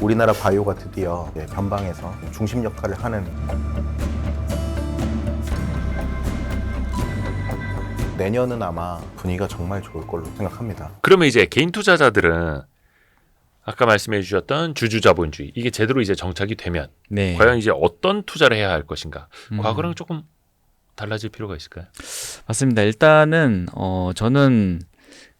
우리나라 바이오가 드디어 이제 변방에서 중심 역할을 하는 내년은 아마 분위기가 정말 좋을 걸로 생각합니다. 그러면 이제 개인 투자자들은 아까 말씀해 주셨던 주주 자본주의 이게 제대로 이제 정착이 되면 네. 과연 이제 어떤 투자를 해야 할 것인가? 음. 과거랑 조금 달라질 필요가 있을까요? 맞습니다. 일단은 어 저는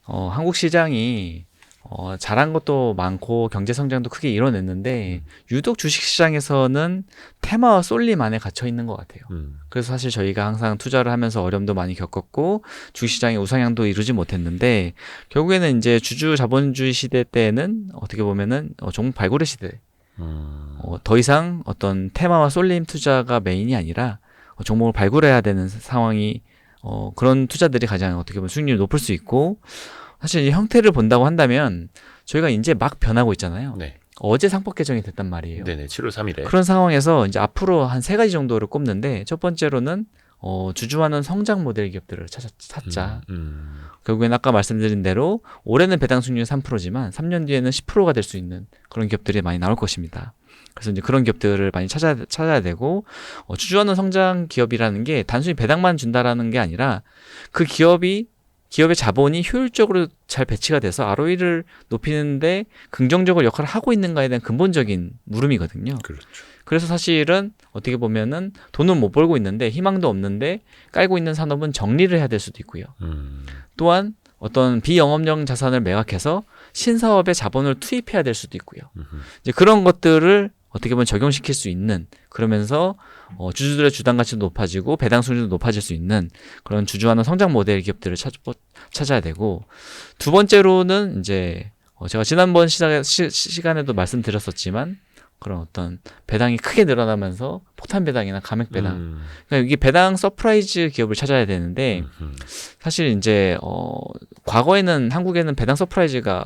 어 한국 시장이 어 잘한 것도 많고 경제 성장도 크게 이뤄냈는데 유독 주식 시장에서는 테마와 쏠림 안에 갇혀 있는 것 같아요. 음. 그래서 사실 저희가 항상 투자를 하면서 어려움도 많이 겪었고 주식 시장의 우상향도 이루지 못했는데 결국에는 이제 주주 자본주의 시대 때는 어떻게 보면은 어, 종목 발굴의 시대 음. 어, 더 이상 어떤 테마와 쏠림 투자가 메인이 아니라 어, 종목을 발굴해야 되는 상황이 어, 그런 투자들이 가장 어떻게 보면 수익률이 높을 수 있고 사실 이 형태를 본다고 한다면 저희가 이제 막 변하고 있잖아요. 네. 어제 상법 개정이 됐단 말이에요. 네네. 7월 3일에. 그런 상황에서 이제 앞으로 한 세 가지 정도를 꼽는데 첫 번째로는 어, 주주하는 성장 모델 기업들을 찾아, 찾자. 음. 결국엔 아까 말씀드린 대로 올해는 배당 수익률 3%지만 3년 뒤에는 10%가 될 수 있는 그런 기업들이 많이 나올 것입니다. 그래서 이제 그런 기업들을 많이 찾아, 찾아야 되고 어, 주주하는 성장 기업이라는 게 단순히 배당만 준다라는 게 아니라 그 기업이 기업의 자본이 효율적으로 잘 배치가 돼서 ROE를 높이는데 긍정적으로 역할을 하고 있는가에 대한 근본적인 물음이거든요. 그렇죠. 그래서 사실은 어떻게 보면은 돈은 못 벌고 있는데 희망도 없는데 깔고 있는 산업은 정리를 해야 될 수도 있고요. 음. 또한 어떤 비영업용 자산을 매각해서 신사업에 자본을 투입해야 될 수도 있고요. 음흠. 이제 그런 것들을 어떻게 보면 적용시킬 수 있는 그러면서 어, 주주들의 주당 가치도 높아지고 배당 수준도 높아질 수 있는 그런 주주하는 성장 모델 기업들을 찾, 찾아야 되고 두 번째로는 이제 어, 제가 지난번 시작, 시, 시간에도 말씀드렸었지만 그런 어떤 배당이 크게 늘어나면서 폭탄 배당이나 감액 배당 음. 그러니까 이게 배당 서프라이즈 기업을 찾아야 되는데. 사실 이제 어 과거에는 한국에는 배당 서프라이즈가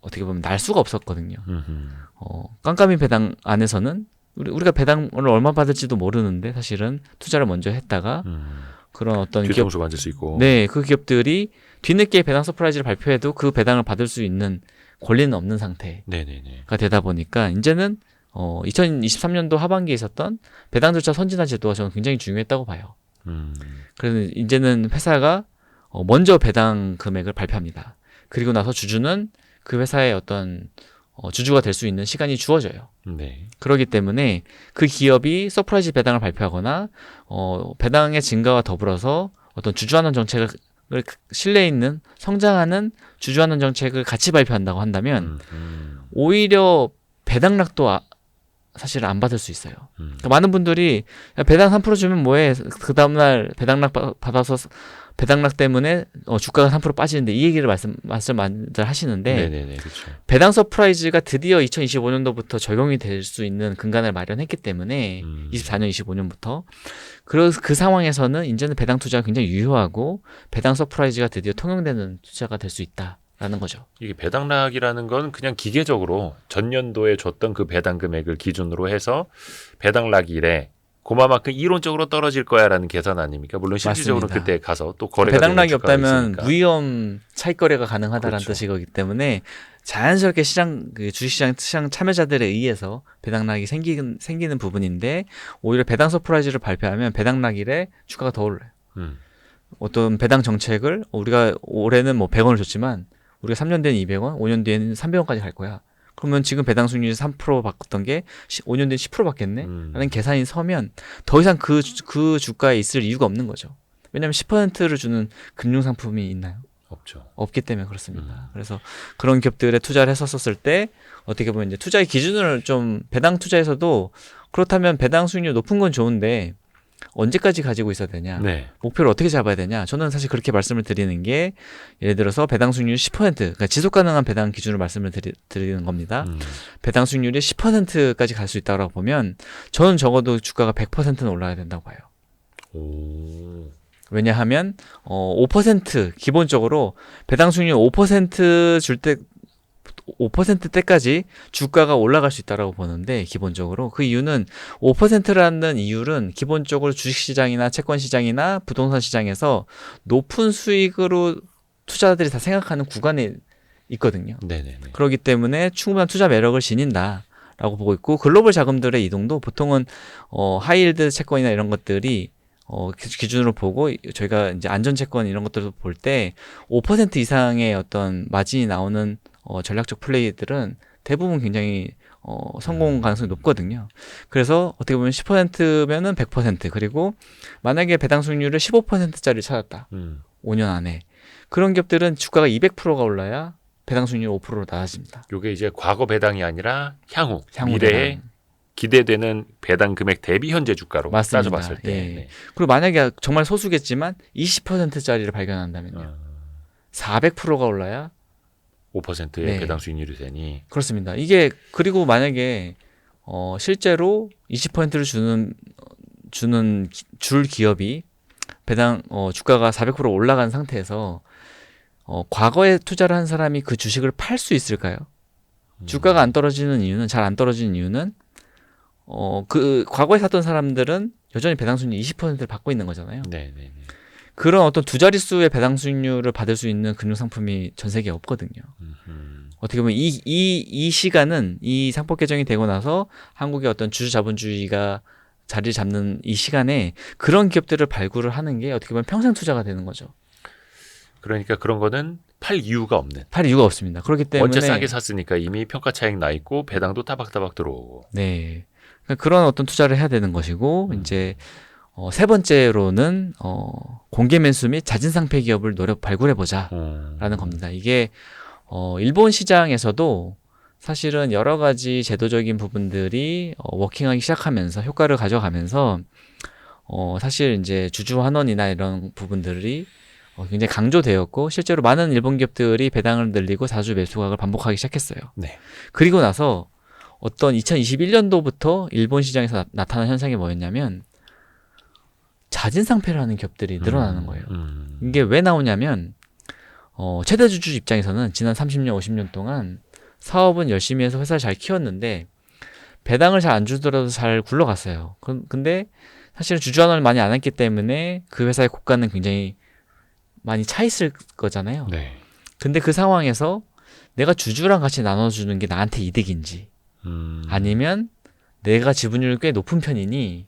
어떻게 보면 날 수가 없었거든요. 음흠. 어 깜깜이 배당 안에서는 우리 우리가 배당을 얼마 받을지도 모르는데 사실은 투자를 먼저 했다가 음. 그런 어떤 기업 만질 수 있고. 네, 그 기업들이 뒤늦게 배당 서프라이즈를 발표해도 그 배당을 받을 수 있는 권리는 없는 상태가 네네네. 되다 보니까 이제는 어 2023년도 하반기에 있었던 배당 절차 선진화 제도가 저는 굉장히 중요했다고 봐요. 음. 그래서 이제는 회사가 어, 먼저 배당 금액을 발표합니다. 그리고 나서 주주는 그 회사의 어떤 어, 주주가 될 수 있는 시간이 주어져요. 네. 그렇기 때문에 그 기업이 서프라이즈 배당을 발표하거나 어, 배당의 증가와 더불어서 어떤 주주환원 정책을 신뢰 있는 성장하는 주주환원 정책을 같이 발표한다고 한다면 음. 음. 오히려 배당락도 아- 사실 안 받을 수 있어요. 음. 그러니까 많은 분들이 야, 배당 3% 주면 뭐해? 그 다음날 배당락 바- 받아서 배당락 때문에 어, 주가가 3% 빠지는데 이 얘기를 말씀 말씀들 하시는데 네네네. 그렇죠. 배당 서프라이즈가 드디어 2025년도부터 적용이 될 수 있는 근간을 마련했기 때문에 음. 24년, 25년부터 그래서 그 상황에서는 이제는 배당 투자가 굉장히 유효하고 배당 서프라이즈가 드디어 통용되는 투자가 될 수 있다 라는 거죠. 이게 배당락이라는 건 그냥 기계적으로 전년도에 줬던 그 배당 금액을 기준으로 해서 배당락 일에 그만큼 이론적으로 떨어질 거야라는 계산 아닙니까? 물론 실질적으로 맞습니다. 그때 가서 또 거래가 배당락이 없다면 있으니까. 무위험 차익 거래가 가능하다라는 그렇죠. 뜻이기 때문에 자연스럽게 시장 그 주식시장 시장 참여자들에 의해서 배당락이 생기는 생기는 부분인데 오히려 배당 서프라이즈를 발표하면 배당락일에 주가가 더 올라요. 음. 어떤 배당 정책을 우리가 올해는 뭐 100원을 줬지만 우리가 3년 뒤에는 200원, 5년 뒤에는 300원까지 갈 거야. 그러면 지금 배당 수익률이 3% 바꿨던 게 5년 뒤에 10% 받겠네? 음. 라는 계산이 서면 더 이상 그, 주- 그 주가에 있을 이유가 없는 거죠. 왜냐하면 10%를 주는 금융 상품이 있나요? 없죠. 없기 때문에 그렇습니다. 음. 그래서 그런 기업들에 투자를 했었을 때 어떻게 보면 이제 투자의 기준을 좀 배당 투자에서도 그렇다면 배당 수익률 높은 건 좋은데 언제까지 가지고 있어야 되냐? 네. 목표를 어떻게 잡아야 되냐? 저는 사실 그렇게 말씀을 드리는 게 예를 들어서 배당 수익률 10% 그러니까 지속 가능한 배당 기준으로 말씀을 드리, 드리는 겁니다. 음. 배당 수익률이 10%까지 갈 수 있다고 보면 저는 적어도 주가가 100%는 올라야 된다고 봐요. 오. 왜냐하면 어, 5% 기본적으로 배당 수익률 5%줄 때 5% 때까지 주가가 올라갈 수 있다라고 보는데 기본적으로 그 이유는 5%라는 이유는 기본적으로 주식 시장이나 채권 시장이나 부동산 시장에서 높은 수익으로 투자자들이 다 생각하는 구간에 있거든요. 네네네. 그렇기 때문에 충분한 투자 매력을 지닌다 라고 보고 있고 글로벌 자금들의 이동도 보통은 어 하이힐드 채권이나 이런 것들이 어 기- 기준으로 보고 저희가 이제 안전 채권 이런 것들을 볼때 5% 이상의 어떤 마진이 나오는 어 전략적 플레이들은 대부분 굉장히 어 성공 가능성이 높거든요. 그래서 어떻게 보면 10%면은 100% 그리고 만약에 배당 수익률을 15%짜리 찾았다. 음. 5년 안에 그런 기업들은 주가가 200%가 올라야 배당 수익률 5%로 낮아집니다. 요게 이제 과거 배당이 아니라 향후, 향후 미래에 배당. 기대되는 배당 금액 대비 현재 주가로 맞습니다. 따져봤을 때. 예. 네. 그리고 만약에 정말 소수겠지만 20%짜리를 발견한다면요. 어, 400%가 올라야 5%의 네. 배당 수익률이 되니 그렇습니다. 이게 그리고 만약에 어 실제로 20%를 주는 주는 기- 줄 기업이 배당 어 주가가 400% 올라간 상태에서 어 과거에 투자를 한 사람이 그 주식을 팔 수 있을까요? 음. 주가가 안 떨어지는 이유는 잘 안 떨어지는 이유는 어 그 과거에 샀던 사람들은 여전히 배당 수익률 20%를 받고 있는 거잖아요. 네 네 네. 그런 어떤 두 자릿수의 배당 수익률을 받을 수 있는 금융 상품이 전 세계에 없거든요. 음. 어떻게 보면 이, 이, 이 시간은 이 상법 개정이 되고 나서 한국의 어떤 주주 자본주의가 자리를 잡는 이 시간에 그런 기업들을 발굴을 하는 게 어떻게 보면 평생 투자가 되는 거죠. 그러니까 그런 거는 팔 이유가 없는. 팔 이유가 없습니다. 그렇기 때문에 원체 싸게 샀으니까 이미 평가 차익 나 있고 배당도 따박따박 들어오고. 네. 그러니까 그런 어떤 투자를 해야 되는 것이고 음. 이제 어, 세 번째로는 어, 공개 매수 및 자진 상폐 기업을 노력 발굴해 보자. 음. 라는 겁니다. 이게 어 일본 시장에서도 사실은 여러 가지 제도적인 부분들이 어, 워킹하기 시작하면서 효과를 가져가면서 어 사실 이제 주주 환원이나 이런 부분들이 어, 굉장히 강조되었고 실제로 많은 일본 기업들이 배당을 늘리고 사주 매수각을 반복하기 시작했어요. 네. 그리고 나서 어떤 2021년도부터 일본 시장에서 나, 타난 현상이 뭐였냐면 자진 상폐를 하는 기업들이 늘어나는 거예요. 음. 이게 왜 나오냐면 어, 최대 주주 입장에서는 지난 30년, 50년 동안 사업은 열심히 해서 회사를 잘 키웠는데 배당을 잘 안 주더라도 잘 굴러갔어요. 그, 근데 사실은 주주 환원을 많이 안 했기 때문에 그 회사의 고가는 굉장히 많이 차 있을 거잖아요. 네. 근데 그 상황에서 내가 주주랑 같이 나눠주는 게 나한테 이득인지 음. 아니면 내가 지분율이 꽤 높은 편이니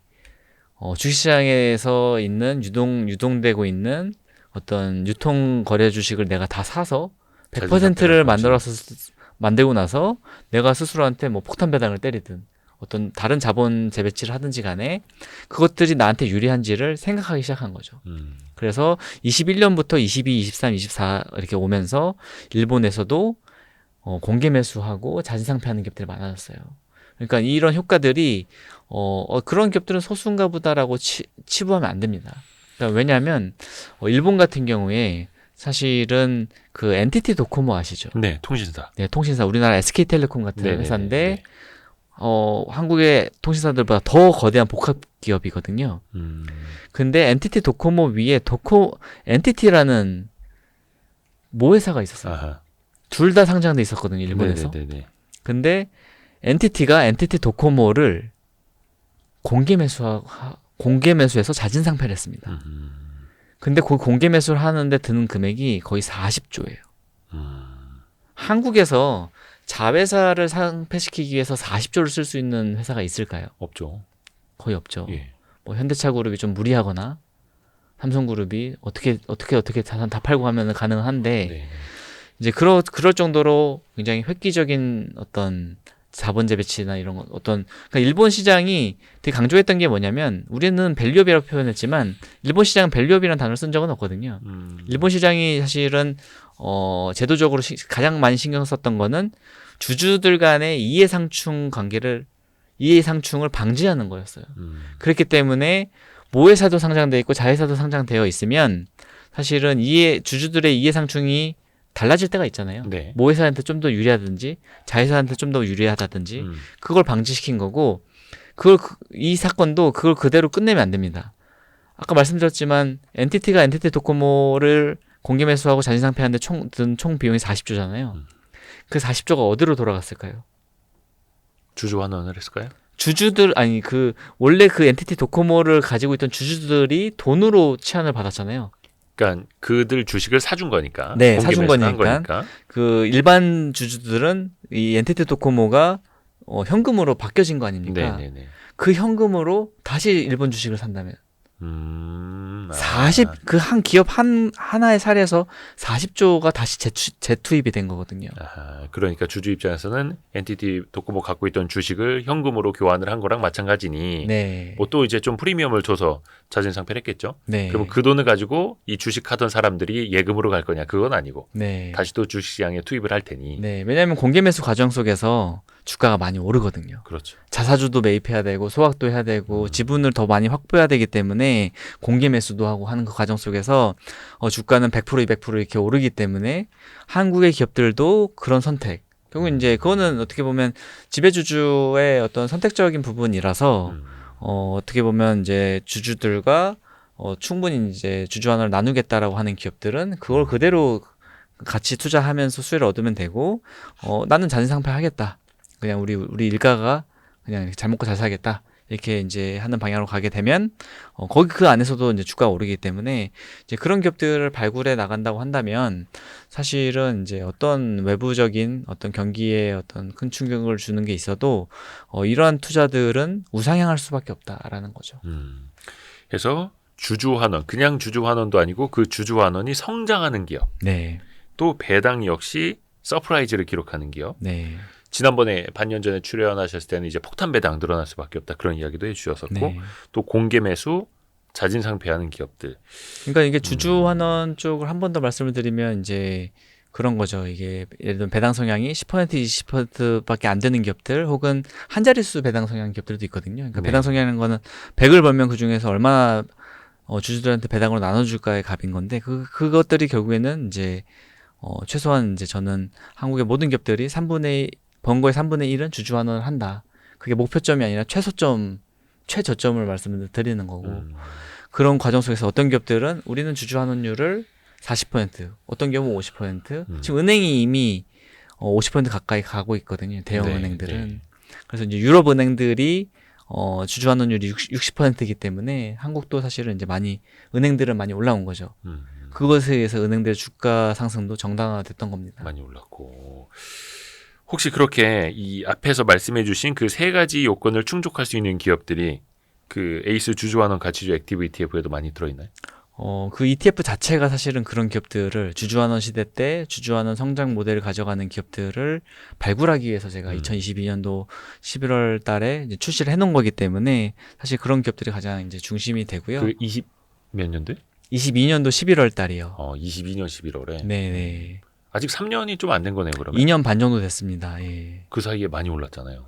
어, 주식시장에서 있는 유동 유동되고 있는 어떤 유통 거래 주식을 내가 다 사서 자진 100%를 상태를 만들어서 쓰- 만들고 나서 내가 스스로한테 뭐 폭탄 배당을 때리든 어떤 다른 자본 재배치를 하든지 간에 그것들이 나한테 유리한지를 생각하기 시작한 거죠. 음. 그래서 21년부터 22, 23, 24 이렇게 오면서 일본에서도 어, 공개 매수하고 자진 상폐하는 기업들이 많아졌어요. 그러니까 이런 효과들이 어, 어, 그런 기업들은 소수인가 보다라고 치, 치부하면 안 됩니다. 그러니까 왜냐하면 어, 일본 같은 경우에 사실은 그 엔티티 도코모 아시죠? 네, 통신사. 네, 통신사 우리나라 SK텔레콤 같은 네네네. 회사인데 네. 어, 한국의 통신사들보다 더 거대한 복합 기업이거든요. 음. 근데 엔티티 도코모 위에 도코 엔티티라는 모 회사가 있었어요. 둘 다 상장돼 있었거든요, 일본에서. 네네네. 근데 엔티티가 엔티티 도코모를 공개 매수하 공개 매수해서 자진 상폐를 했습니다. 음. 근데 그 공개 매수를 하는데 드는 금액이 거의 40조예요. 음. 한국에서 자회사를 상폐시키기 위해서 40조를 쓸 수 있는 회사가 있을까요? 없죠. 거의 없죠. 예. 뭐 현대차 그룹이 좀 무리하거나 삼성그룹이 어떻게 어떻게 어떻게 자산 다 팔고 하면 가능한데 네. 이제 그러 그럴 정도로 굉장히 획기적인 어떤 자본 재배치나 이런 거 어떤 그러니까 일본 시장이 되게 강조했던 게 뭐냐면 우리는 밸류업이라고 표현했지만 일본 시장은 밸류업이라는 단어를 쓴 적은 없거든요. 음. 일본 시장이 사실은 어 제도적으로 시- 가장 많이 신경 썼던 거는 주주들 간의 이해 상충 관계를 이해 상충을 방지하는 거였어요. 음. 그렇기 때문에 모회사도 상장돼 있고 자회사도 상장되어 있으면 사실은 이해 주주들의 이해 상충이 달라질 때가 있잖아요. 네. 모회사한테 좀 더 유리하든지 자회사한테 좀 더 유리하다든지 음. 그걸 방지시킨 거고 그걸 그- 이 사건도 그걸 그대로 끝내면 안 됩니다. 아까 말씀드렸지만 엔티티가 엔티티 도코모를 공개 매수하고 자진 상폐하는데 총 든 총 비용이 40조잖아요. 음. 그 40조가 어디로 돌아갔을까요? 주주 환원을 했을까요? 주주들 아니 그 원래 그 엔티티 도코모를 가지고 있던 주주들이 돈으로 치안을 받았잖아요. 그러니까 그들 주식을 사준 거니까. 네, 사준 매수한 거니까. 그 일반 주주들은 이 엔티티 도코모가 어, 현금으로 바뀌어진 거 아닙니까? 네네네. 그 현금으로 다시 일본 주식을 산다면 음. 아. 40 그 한 기업 한 하나의 사례에서 40조가 다시 재투, 재투입이 된 거거든요. 아하, 그러니까 주주 입장에서는 엔티티 도코모 갖고 있던 주식을 현금으로 교환을 한 거랑 마찬가지니 네. 뭐 또 이제 좀 프리미엄을 줘서 자진 상패했겠죠. 네. 그러면 그 돈을 가지고 이 주식 하던 사람들이 예금으로 갈 거냐? 그건 아니고 네. 다시 또 주식 시장에 투입을 할 테니. 네. 왜냐하면 공개 매수 과정 속에서 주가가 많이 오르거든요. 그렇죠. 자사주도 매입해야 되고 소각도 해야 되고 음. 지분을 더 많이 확보해야 되기 때문에 공개 매수도 하고 하는 그 과정 속에서 어, 주가는 100% 200% 이렇게 오르기 때문에 한국의 기업들도 그런 선택 결국 이제 그거는 어떻게 보면 지배주주의 어떤 선택적인 부분이라서 음. 어, 어떻게 보면 이제 주주들과 어, 충분히 이제 주주환을 나누겠다라고 하는 기업들은 그걸 그대로 같이 투자하면서 수혜를 얻으면 되고 어, 나는 자진상패 하겠다. 그냥 우리 우리 일가가 그냥 잘 먹고 잘 살겠다. 이렇게 이제 하는 방향으로 가게 되면 어, 거기 그 안에서도 이제 주가가 오르기 때문에 이제 그런 기업들을 발굴해 나간다고 한다면 사실은 이제 어떤 외부적인 어떤 경기에 어떤 큰 충격을 주는 게 있어도 어, 이러한 투자들은 우상향할 수밖에 없다라는 거죠. 음. 그래서 주주 환원, 그냥 주주 환원도 아니고 그 주주 환원이 성장하는 기업. 네, 또 배당 역시 서프라이즈를 기록하는 기업. 네, 지난번에 반년 전에 출연하셨을 때는 이제 폭탄 배당 늘어날 수밖에 없다 그런 이야기도 해주셨었고 네. 또 공개 매수 자진 상패하는 기업들. 그러니까 이게 주주 환원 쪽을 한 번 더 말씀을 드리면 이제 그런 거죠. 이게 예를 들면 배당 성향이 10% 20%밖에 안 되는 기업들 혹은 한 자릿수 배당 성향 기업들도 있거든요. 그러니까 네. 배당 성향인 거는 100을 벌면 그 중에서 얼마나 어, 주주들한테 배당으로 나눠줄까의 값인 건데 그 그것들이 결국에는 이제 어, 최소한 이제 저는 한국의 모든 기업들이 3분의 번 거의 3분의 1은 주주 환원을 한다. 그게 목표점이 아니라 최소점 최저점을 말씀을 드리는 거고 음. 그런 과정 속에서 어떤 기업들은 우리는 주주 환원율을 40%, 어떤 경우 50%, 음. 지금 은행이 이미 어, 50% 가까이 가고 있거든요. 대형 네, 은행들은. 네. 그래서 이제 유럽 은행들이 어, 주주 환원율이 60, 60%이기 때문에 한국도 사실은 이제 많이 은행들은 많이 올라온 거죠. 음. 그것에 의해서 은행들의 주가 상승도 정당화됐던 겁니다. 많이 올랐고 혹시 그렇게 이 앞에서 말씀해 주신 그 세 가지 요건을 충족할 수 있는 기업들이 그 에이스 주주환원 가치주 액티브 ETF에도 많이 들어있나요? 어, 그 ETF 자체가 사실은 그런 기업들을 주주환원 시대 때 주주환원 성장 모델을 가져가는 기업들을 발굴하기 위해서 제가 음. 2022년도 11월 달에 이제 출시를 해놓은 거기 때문에 사실 그런 기업들이 가장 이제 중심이 되고요. 그 20 몇 년도에? 22년도 11월 달이요. 어, 22년 11월에. 네네. 아직 3년이 좀 안 된 거네요, 그러면. 2년 반 정도 됐습니다. 예. 그 사이에 많이 올랐잖아요.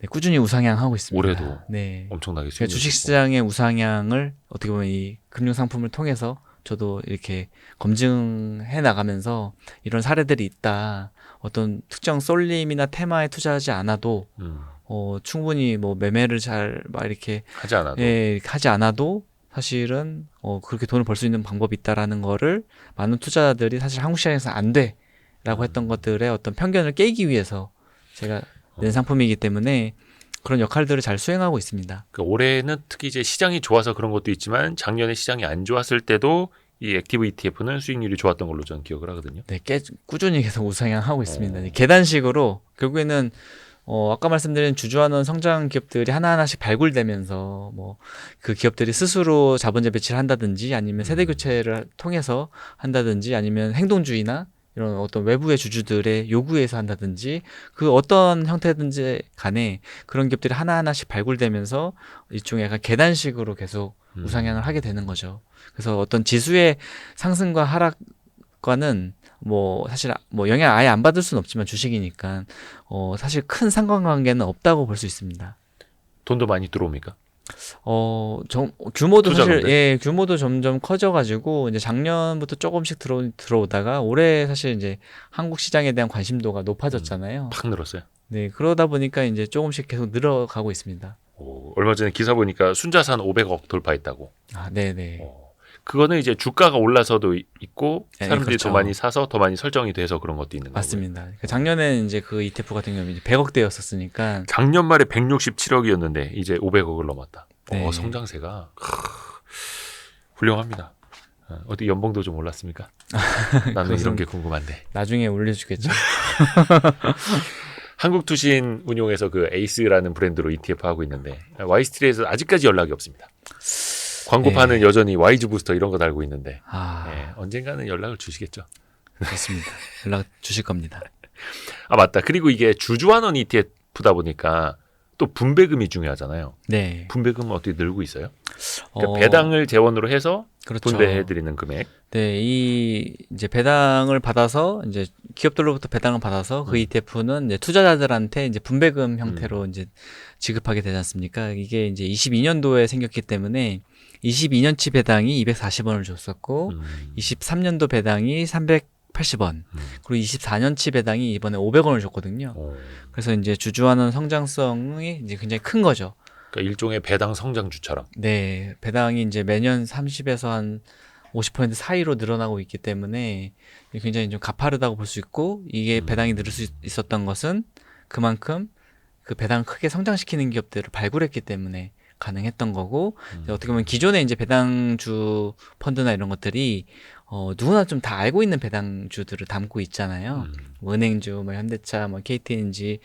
네, 꾸준히 우상향 하고 있습니다. 올해도 네. 엄청나게 그러니까 주식시장의 우상향을 어떻게 보면 이 금융상품을 통해서 저도 이렇게 검증해 나가면서 이런 사례들이 있다. 어떤 특정 쏠림이나 테마에 투자하지 않아도 음, 어, 충분히 뭐 매매를 잘 막 이렇게 하지 않아도 예, 하지 않아도 사실은 어, 그렇게 돈을 벌 수 있는 방법이 있다라는 거를 많은 투자자들이 사실 한국 시장에서 안 돼 라고 음. 했던 것들의 어떤 편견을 깨기 위해서 제가 낸 어. 상품이기 때문에 그런 역할들을 잘 수행하고 있습니다. 그 올해는 특히 이제 시장이 좋아서 그런 것도 있지만 작년에 시장이 안 좋았을 때도 이 액티브 ETF는 수익률이 좋았던 걸로 저는 기억을 하거든요. 네, 깨, 꾸준히 계속 우상향하고 있습니다. 어. 계단식으로 결국에는 어, 아까 말씀드린 주주환원 성장 기업들이 하나하나씩 발굴되면서 뭐 그 기업들이 스스로 자본재 배치를 한다든지 아니면 세대 음. 교체를 통해서 한다든지 아니면 행동주의나 이런 어떤 외부의 주주들의 요구에서 한다든지 그 어떤 형태든지 간에 그런 기업들이 하나하나씩 발굴되면서 일종의 약간 계단식으로 계속 음. 우상향을 하게 되는 거죠. 그래서 어떤 지수의 상승과 하락과는 뭐 사실 뭐 영향 아예 안 받을 수는 없지만 주식이니까 어 사실 큰 상관관계는 없다고 볼 수 있습니다. 돈도 많이 들어옵니까? 어, 정, 규모도 사실 투자가인데? 예, 규모도 점점 커져 가지고 이제 작년부터 조금씩 들어 들어오다가 올해 사실 이제 한국 시장에 대한 관심도가 높아졌잖아요. 팍 늘었어요. 네, 그러다 보니까 이제 조금씩 계속 늘어가고 있습니다. 오, 얼마 전에 기사 보니까 순자산 500억 돌파했다고. 아, 네, 네. 어, 그거는 이제 주가가 올라서도 이- 있고 네, 사람들이 그렇죠. 더 많이 사서 더 많이 설정이 돼서 그런 것도 있는 거고요. 맞습니다. 그 작년에는 이제 그 ETF 같은 경우는 이제 100억대였었으니까 작년 말에 167억이었는데 이제 500억을 넘었다. 네. 어, 성장세가 크, 훌륭합니다. 어, 어디 연봉도 좀 올랐습니까? 나는 이런 게 궁금한데. 나중에 올려주겠죠. 한국투신 운용에서 그 에이스라는 브랜드로 ETF 하고 있는데 와이스트리에서 아직까지 연락이 없습니다. 광고판은 네. 여전히 와이즈 부스터 이런 거 달고 있는데 아, 예, 언젠가는 연락을 주시겠죠. 그렇습니다. 연락 주실 겁니다. 아 맞다. 그리고 이게 주주환원 ETF다 보니까 또 분배금이 중요하잖아요. 네. 분배금은 어떻게 늘고 있어요? 그러니까 어, 배당을 재원으로 해서 그렇죠. 분배해드리는 금액. 네, 이 이제 배당을 받아서 이제 기업들로부터 배당을 받아서 그 음. ETF는 이제 투자자들한테 이제 분배금 형태로 이제 지급하게 되지 않습니까? 이게 이제 22년도에 생겼기 때문에 22년치 배당이 240원을 줬었고 음. 23년도 배당이 380원, 음. 그리고 24년치 배당이 이번에 500원을 줬거든요. 어. 그래서 이제 주주하는 성장성이 이제 굉장히 큰 거죠. 그러니까 일종의 배당 성장주처럼. 네, 배당이 이제 매년 30에서 한 50% 사이로 늘어나고 있기 때문에 굉장히 좀 가파르다고 볼 수 있고 이게 음. 배당이 늘을 수 있었던 것은 그만큼 그 배당을 크게 성장시키는 기업들을 발굴했기 때문에 가능했던 거고 음. 어떻게 보면 기존에 이제 배당주 펀드나 이런 것들이 어 누구나 좀 다 알고 있는 배당주들을 담고 있잖아요. 음. 뭐 은행주, 뭐 현대차, 뭐 KTNG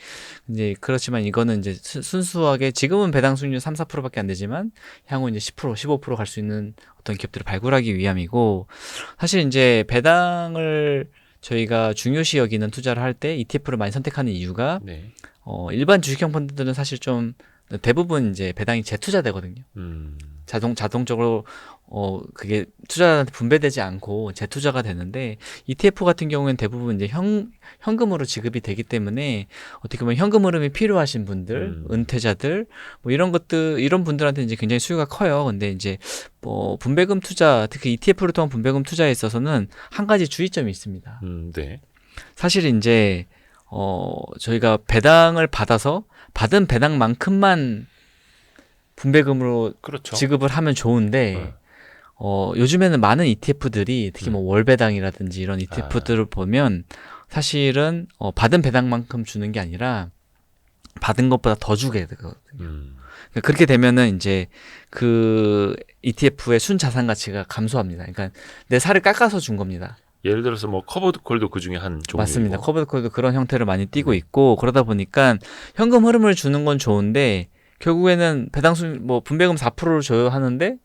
이제 그렇지만 이거는 이제 수- 순수하게 지금은 배당 수익률 3, 4%밖에 안 되지만 향후 이제 10%, 15%갈 수 있는 어떤 기업들을 발굴하기 위함이고 사실 이제 배당을 저희가 중요시 여기는 투자를 할 때 ETF를 많이 선택하는 이유가 네. 어 일반 주식형 펀드들은 사실 좀 대부분 이제 배당이 재투자되거든요. 음. 자동 자동적으로 어 그게 투자자한테 분배되지 않고 재투자가 되는데 ETF 같은 경우에는 대부분 이제 현 현금으로 지급이 되기 때문에 어떻게 보면 현금 흐름이 필요하신 분들, 음. 은퇴자들 뭐 이런 것들 이런 분들한테 이제 굉장히 수요가 커요. 근데 이제 뭐 분배금 투자 특히 ETF를 통한 분배금 투자에 있어서는 한 가지 주의점이 있습니다. 음, 네. 사실 이제 어 저희가 배당을 받아서 받은 배당만큼만 분배금으로 그렇죠. 지급을 하면 좋은데 네. 어 요즘에는 많은 ETF들이 특히 뭐 음. 월배당이라든지 이런 ETF들을 보면 사실은 어 받은 배당만큼 주는 게 아니라 받은 것보다 더 주게 되거든요. 음. 그러니까 그렇게 되면은 이제 그 ETF의 순 자산 가치가 감소합니다. 그러니까 내 살을 깎아서 준 겁니다. 예를 들어서 뭐 커버드 콜도 그 중에 한 종류. 맞습니다. 커버드 콜도 그런 형태를 많이 띠고 있고 그러다 보니까 현금 흐름을 주는 건 좋은데 결국에는 배당수 뭐 분배금 4%를 줘야 하는데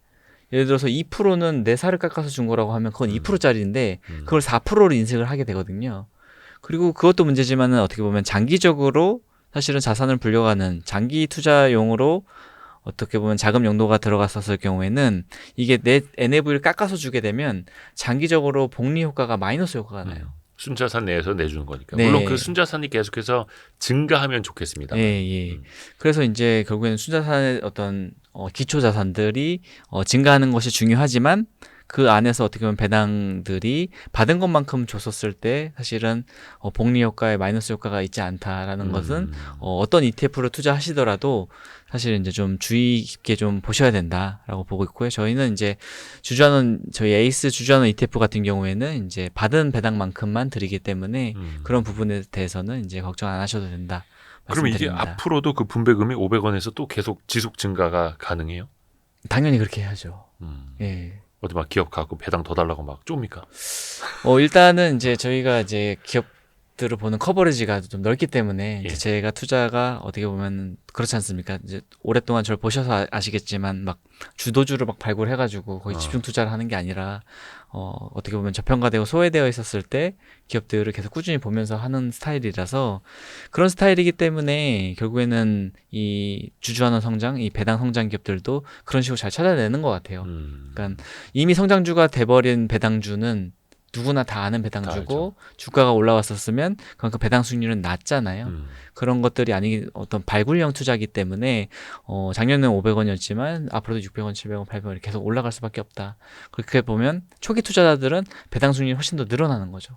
예를 들어서 2%는 내 살을 깎아서 준 거라고 하면 그건 음. 2%짜리인데 음. 그걸 4%로 인식을 하게 되거든요. 그리고 그것도 문제지만은 어떻게 보면 장기적으로 사실은 자산을 불려가는 장기 투자용으로 어떻게 보면 자금 용도가 들어갔었을 경우에는 이게 내 NAV를 깎아서 주게 되면 장기적으로 복리 효과가 마이너스 효과가 나요. 순자산 내에서 내주는 거니까. 네. 물론 그 순자산이 계속해서 증가하면 좋겠습니다. 예, 예. 음. 그래서 이제 결국에는 순자산의 어떤 어, 기초 자산들이 어, 증가하는 것이 중요하지만 그 안에서 어떻게 보면 배당들이 받은 것만큼 줬었을 때 사실은 어, 복리 효과에 마이너스 효과가 있지 않다라는 것은 음. 어, 어떤 ETF를 투자하시더라도 사실 이제 좀 주의 깊게 좀 보셔야 된다라고 보고 있고요. 저희는 이제 주주하는 저희 에이스 주주하는 ETF 같은 경우에는 이제 받은 배당만큼만 드리기 때문에 음. 그런 부분에 대해서는 이제 걱정 안 하셔도 된다. 그럼 이게. 앞으로도 그 분배금이 500원에서 또 계속 지속 증가가 가능해요? 당연히 그렇게 해야죠. 음. 예. 어디 막 기업 갖고 배당 더 달라고 막 쫌니까? 어 일단은 이제 저희가 이제 기업 들을 보는 커버리지가 좀 넓기 때문에 예. 제가 투자가 어떻게 보면 그렇지 않습니까? 이제 오랫동안 저를 보셔서 아- 아시겠지만 막 주도주를 막 발굴해가지고 거의 어. 집중 투자를 하는 게 아니라 어 어떻게 보면 저평가되고 소외되어 있었을 때 기업들을 계속 꾸준히 보면서 하는 스타일이라서 그런 스타일이기 때문에 결국에는 이 주주하는 성장, 이 배당 성장 기업들도 그런 식으로 잘 찾아내는 것 같아요. 음. 그러니까 이미 성장주가 돼버린 배당주는 누구나 다 아는 배당주고 주가가 올라왔었으면 그만큼 배당 수익률은 낮잖아요. 음. 그런 것들이 아니 어떤 발굴형 투자기 때문에 어 작년에는 500원이었지만 앞으로도 600원, 700원, 800원 계속 올라갈 수밖에 없다. 그렇게 보면 초기 투자자들은 배당 수익률이 훨씬 더 늘어나는 거죠.